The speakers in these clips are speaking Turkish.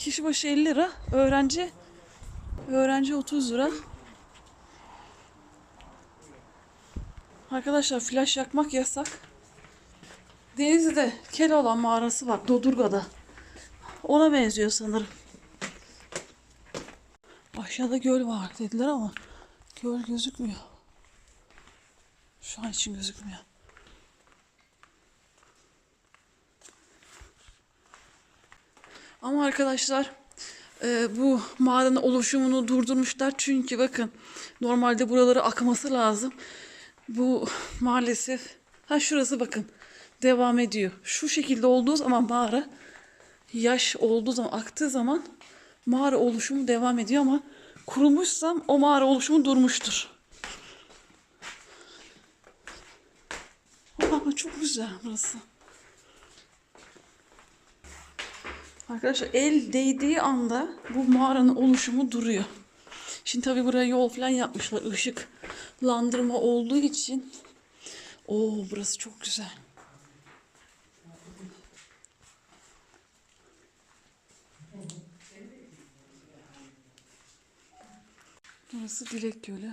Kişi başı 50 lira. Öğrenci öğrenci 30 lira. Arkadaşlar flash yakmak yasak. Denizli'de Keloğlan mağarası var. Dodurga'da. Ona benziyor sanırım. Aşağıda göl var dediler ama göl gözükmüyor. Şu an için gözükmüyor. Ama arkadaşlar e, bu mağaranın oluşumunu durdurmuşlar. Çünkü bakın normalde buraları akması lazım. Bu maalesef ha şurası bakın devam ediyor. Şu şekilde olduğu zaman mağara yaş olduğu zaman aktığı zaman mağara oluşumu devam ediyor ama kurumuşsam o mağara oluşumu durmuştur. Ama çok güzel burası. Arkadaşlar el değdiği anda bu mağaranın oluşumu duruyor. Şimdi tabii buraya yol falan yapmışlar. Işıklandırma olduğu için. Oo burası çok güzel. Burası Dilek Gölü.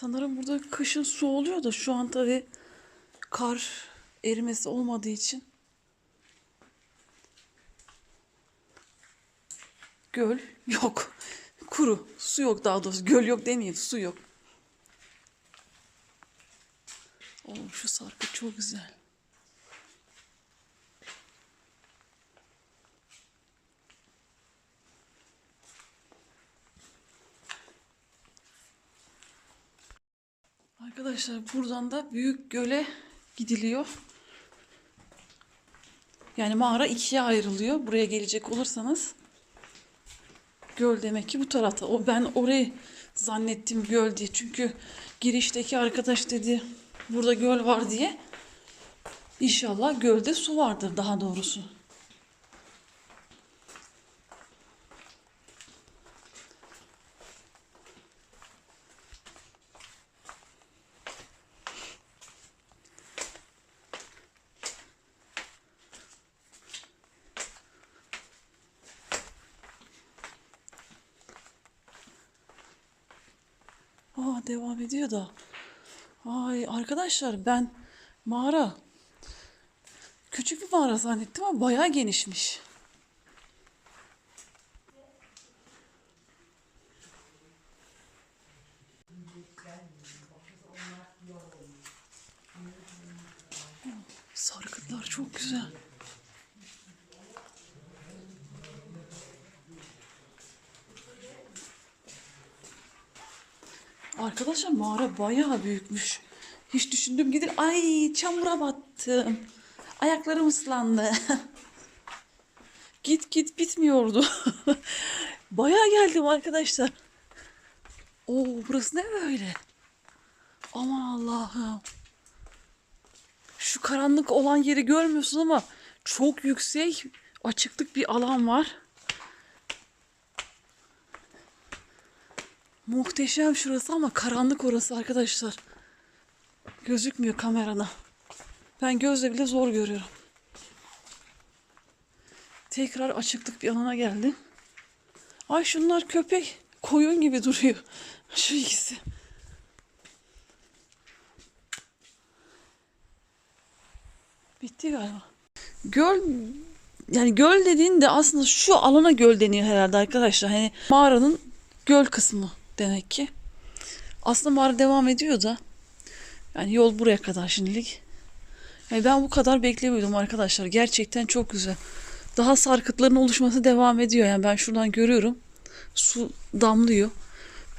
Sanırım burada kışın su oluyor da şu an tabii kar erimesi olmadığı için göl yok. Kuru. Su yok daha doğrusu. Göl yok demeyeyim. Su yok. Oo, şu sarkıt çok güzel. Arkadaşlar buradan da Büyük Göl'e gidiliyor. Yani mağara ikiye ayrılıyor. Buraya gelecek olursanız göl demek ki bu tarafta. O ben orayı zannettim göl diye. Çünkü girişteki arkadaş dedi burada göl var diye. İnşallah gölde su vardır daha doğrusu. Aa devam ediyor da. Ay arkadaşlar ben mağara küçük bir mağara zannettim ama bayağı genişmiş. Sarkıtlar çok güzel. Arkadaşlar mağara bayağı büyükmüş. Hiç düşündüğüm gibi değil. Ay çamura battım. Ayaklarım ıslandı. git git bitmiyordu. bayağı geldim arkadaşlar. Oo burası ne böyle? Aman Allah'ım. Şu karanlık olan yeri görmüyorsun ama çok yüksek açıklık bir alan var. Muhteşem şurası ama karanlık orası arkadaşlar. Gözükmüyor kamerada. Ben gözle bile zor görüyorum. Tekrar açıklık bir alana geldim. Ay şunlar köpek. Koyun gibi duruyor. Şu ikisi. Bitti galiba. Göl yani göl dediğinde aslında şu alana göl deniyor herhalde arkadaşlar. Hani mağaranın göl kısmı demek ki. Aslında mağara devam ediyor da yani yol buraya kadar şimdilik. Yani ben bu kadar beklemiyordum arkadaşlar. Gerçekten çok güzel. Daha sarkıtların oluşması devam ediyor. Yani ben şuradan görüyorum. Su damlıyor.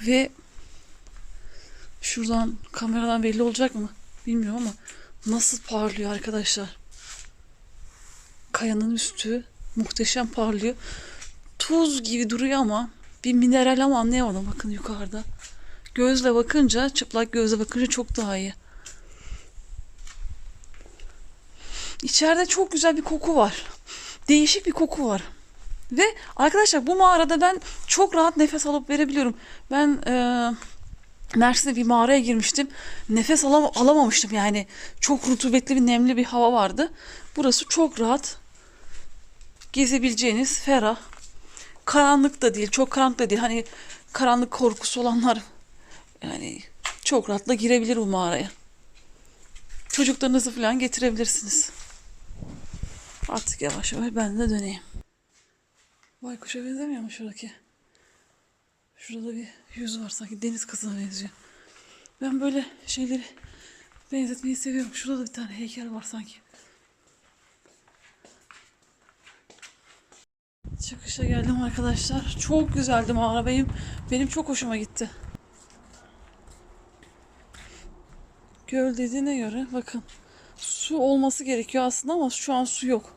Ve şuradan kameradan belli olacak mı? Bilmiyorum ama nasıl parlıyor arkadaşlar. Kayanın üstü muhteşem parlıyor. Tuz gibi duruyor ama bir mineral ama anlayamadım bakın yukarıda. Gözle bakınca, çıplak gözle bakınca çok daha iyi. İçeride çok güzel bir koku var. Değişik bir koku var. Ve arkadaşlar bu mağarada ben çok rahat nefes alıp verebiliyorum. Ben eee, Mersin'de bir mağaraya girmiştim. Nefes alam alamamıştım yani. Çok rutubetli bir nemli bir hava vardı. Burası çok rahat. Gezebileceğiniz ferah. Karanlık da değil, çok karanlık da değil. Hani karanlık korkusu olanlar yani çok rahatla girebilir bu mağaraya. Çocuklarınızı falan getirebilirsiniz. Artık yavaş yavaş ben de döneyim. Baykuş'a benzemiyor mu şuradaki? Şurada bir yüz var sanki deniz kızına benziyor. Ben böyle şeyleri benzetmeyi seviyorum. Şurada da bir tane heykel var sanki. Çıkışa geldim arkadaşlar. Çok güzeldi mağara benim. Çok hoşuma gitti. Göl dediğine göre bakın. Su olması gerekiyor aslında ama şu an su yok.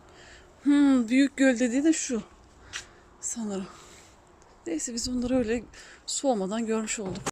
Hmm, büyük göl dediği de şu. Sanırım. Neyse biz onları öyle su olmadan görmüş olduk.